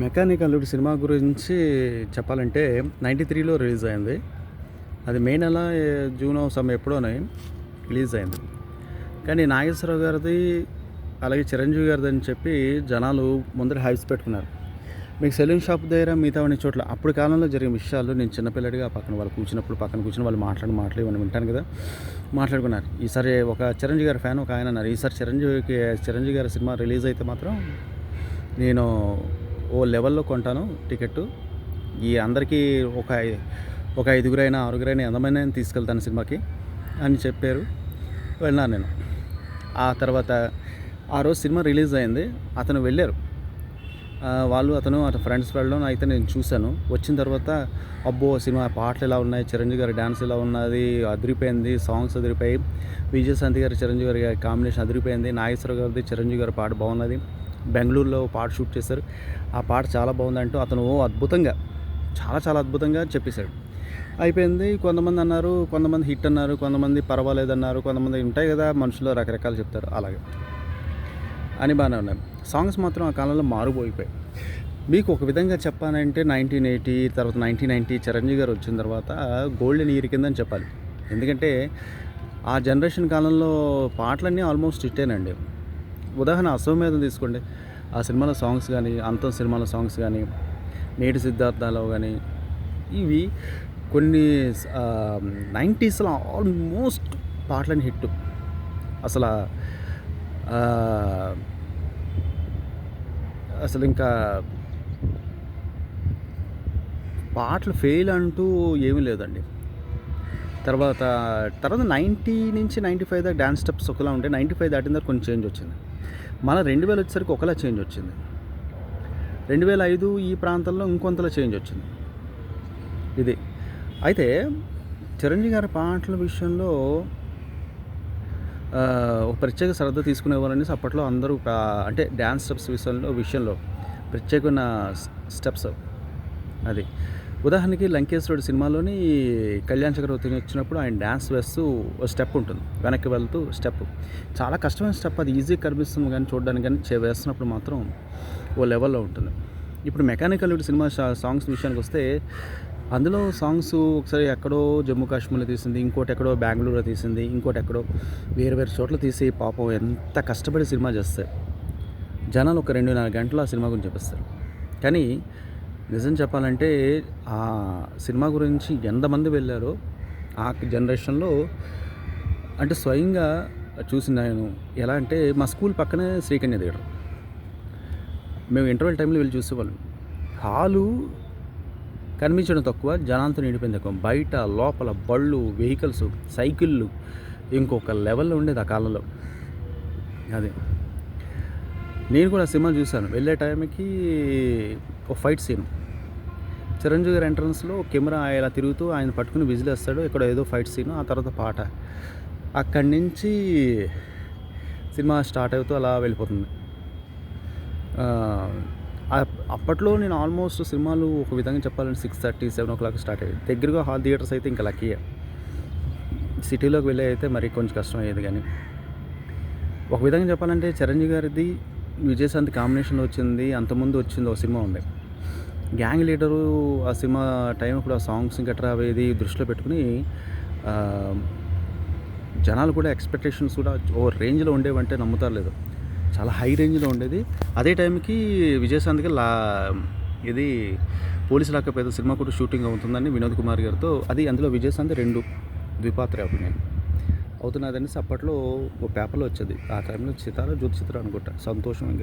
Mechanic అల్లుడు cinema గురించి చెప్పాలంటే నైంటీ త్రీలో రిలీజ్ అయింది. అది మే నెల జూన్ సమ్ ఎప్పుడోనే రిలీజ్ అయింది. కానీ నాగేశ్వరరావు గారిది అలాగే చిరంజీవి గారిది అని చెప్పి జనాలు ముందర హైప్స్ పెట్టుకున్నారు. మీకు సెలూన్ షాప్ దగ్గర మిగతా ఉన్న చోట్ల అప్పుడు కాలంలో జరిగిన విషయాలు నేను చిన్నపిల్లడిగా పక్కన వాళ్ళు కూర్చున్నప్పుడు పక్కన కూర్చుని వాళ్ళు మాట్లాడి మాట్లాడి ఇవన్నీ వింటాను కదా. మాట్లాడుకున్నారు. ఈసారి ఒక చిరంజీవి గారి ఫ్యాన్ ఒక ఆయన అన్నారు. ఈసారి చిరంజీవికి చిరంజీవి గారి సినిమా రిలీజ్ అయితే మాత్రం నేను ఓ లెవెల్లో కొంటాను టికెట్ ఈ అందరికీ ఒక ఒక ఐదుగురైనా ఆరుగురైనా ఎంతమంది తీసుకెళ్తాను సినిమాకి అని చెప్పారు. వెళ్ళాను నేను. ఆ తర్వాత ఆ రోజు సినిమా రిలీజ్ అయింది. అతను వెళ్ళారు. వాళ్ళు అతను అతని ఫ్రెండ్స్ వెళ్ళడం అయితే నేను చూశాను. వచ్చిన తర్వాత అబ్బో సినిమా పాటలు ఎలా ఉన్నాయి? చిరంజీవి గారి డ్యాన్స్ ఎలా ఉన్నది? అదిరిపోయింది. సాంగ్స్ అదిరిపోయి విజయశాంతి గారి చిరంజీవి గారి కాంబినేషన్ అదిరిపోయింది. నాగేశ్వర గారిది చిరంజీవి గారి పాట బాగున్నది. బెంగళూరులో పాట షూట్ చేశారు. ఆ పాట చాలా బాగుందంటూ అతను ఓ అద్భుతంగా చాలా చాలా అద్భుతంగా చెప్పేశాడు. అయిపోయింది కొంతమంది అన్నారు కొంతమంది హిట్ అన్నారు కొంతమంది పర్వాలేదు అన్నారు కొంతమంది ఉంటాయి కదా మనుషులు రకరకాలు చెప్తారు అలాగే. అని బాగానే ఉన్నాయి. సాంగ్స్ మాత్రం ఆ కాలంలో మారుపోయిపోయాయి మీకు ఒక విధంగా చెప్పానంటే నైన్టీన్ ఎయిటీ తర్వాత నైన్టీన్ నైంటీ చిరంజీవి గారు వచ్చిన తర్వాత గోల్డెన్ ఇయర్ కిందని చెప్పాలి. ఎందుకంటే ఆ జనరేషన్ కాలంలో పాటలన్నీ ఆల్మోస్ట్ హిట్టేనండి. ఉదాహరణ అశ్వమేధం తీసుకోండి. ఆ సినిమాలో సాంగ్స్ కానీ అంతం సినిమాలో సాంగ్స్ కానీ నేటి సిద్ధార్థాలో కానీ ఇవి కొన్ని నైంటీస్లో ఆల్మోస్ట్ పాటలని హిట్. అసలు అసలు ఇంకా పాటలు ఫెయిల్ అంటూ ఏమీ లేదండి. తర్వాత తర్వాత నైంటీ నుంచి నైంటీ ఫైవ్ దాకా డ్యాన్స్ స్టెప్స్ ఒకలా ఉంటే నైంటీ ఫైవ్ దాటిన తర్వాత కొంచెం చేంజ్ వచ్చింది. మన రెండు వేలు వచ్చేసరికి ఒకలా చేంజ్ వచ్చింది. రెండు వేల ఐదు ఈ ప్రాంతంలో ఇంకొంతలా చేంజ్ వచ్చింది. ఇది. అయితే చిరంజీవి గారి పాటల విషయంలో ఒక ప్రత్యేక శ్రద్ధ తీసుకునేవారని అప్పట్లో అందరూ అంటే డ్యాన్స్ స్టెప్స్ విషయంలో విషయంలో ప్రత్యేకమైన స్టెప్స్ అది. ఉదాహరణకి లంకేశ్వరుడు సినిమాలోని కళ్యాణ్ చక్రవర్తిని వచ్చినప్పుడు ఆయన డ్యాన్స్ వేస్తూ ఓ స్టెప్ ఉంటుంది. వెనక్కి వెళ్తూ స్టెప్. చాలా కష్టమైన స్టెప్. అది ఈజీ కనిపిస్తుంది కానీ చూడడానికి కానీ చే- వేస్తున్నప్పుడు మాత్రం ఓ లెవెల్లో ఉంటుంది. ఇప్పుడు మెకానికల్ సినిమా సాంగ్స్ విషయానికి వస్తే అందులో సాంగ్స్ ఒకసారి ఎక్కడో జమ్మూ కాశ్మీర్లో తీసింది ఇంకోటి ఎక్కడో బెంగళూరులో తీసింది ఇంకోటి ఎక్కడో వేరు వేరు చోట్ల తీసి పాపం ఎంత కష్టపడి సినిమా చేస్తారు జనాలు ఒక రెండు నాలుగు గంటలు ఆ సినిమా గురించి చెప్పిస్తారు. కానీ నిజం చెప్పాలంటే ఆ సినిమా గురించి ఎంతమంది వెళ్ళారో ఆ జనరేషన్లో అంటే స్వయంగా చూసిన నేను. ఎలా అంటే మా స్కూల్ పక్కనే శ్రీకన్య థియేటర్. మేము ఇంటర్వెల్ టైంలో వెళ్ళి చూసేవాళ్ళం. హాలు కనిపించడం తక్కువ జనాలతో నిండిపోయింది తక్కువ. బయట లోపల బళ్ళు వెహికల్స్ సైకిళ్ళు ఇంకొక లెవెల్లో ఉండేది ఆ కాలంలో. అదే. నేను కూడా సినిమా చూశాను. వెళ్ళే టైంకి ఒక ఫైట్ సీన్. చిరంజీవి గారి ఎంట్రన్స్లో కెమెరా ఇలా తిరుగుతూ ఆయన పట్టుకుని విజిల్ వేస్తాడు. ఇక్కడ ఏదో ఫైట్ సీన్ ఆ తర్వాత పాట. అక్కడి నుంచి సినిమా స్టార్ట్ అవుతూ అలా వెళ్ళిపోతుంది. అప్పట్లో నేను ఆల్మోస్ట్ సినిమాలు ఒక విధంగా చెప్పాలంటే six thirty seven o'clock start అయ్యేది. దగ్గరగా హాల్ థియేటర్స్ అయితే ఇంకా లక్కీయే. సిటీలోకి వెళ్ళే అయితే మరి కొంచెం కష్టం అయ్యేది కానీ. ఒక విధంగా చెప్పాలంటే చిరంజీవి గారిది విజయశాంతి కాంబినేషన్ వచ్చింది అంతకుముందు వచ్చింది ఒక సినిమా ఉంది గ్యాంగ్ లీడరు ఆ సినిమా టైం ఇప్పుడు ఆ సాంగ్స్ గట్రా అవేది దృష్టిలో పెట్టుకుని జనాలు కూడా ఎక్స్పెక్టేషన్స్ కూడా ఓ రేంజ్లో ఉండేవంటే నమ్ముతారు లేదు. చాలా హై రేంజ్లో ఉండేది. అదే టైంకి విజయశాంతికి లా ఇది పోలీసు లాక్క పెద్ద సినిమా కూడా షూటింగ్ అవుతుందని వినోద్ కుమార్ గారితో అది అందులో విజయశాంతి రెండు ద్విపాత్ర అభినయం. అవుతున్నదనేసి అప్పట్లో ఓ పేపర్లో వచ్చేది. ఆ టైంలో చితార జ్యోతి చిత్ర అనుకుంటా. సంతోషం అని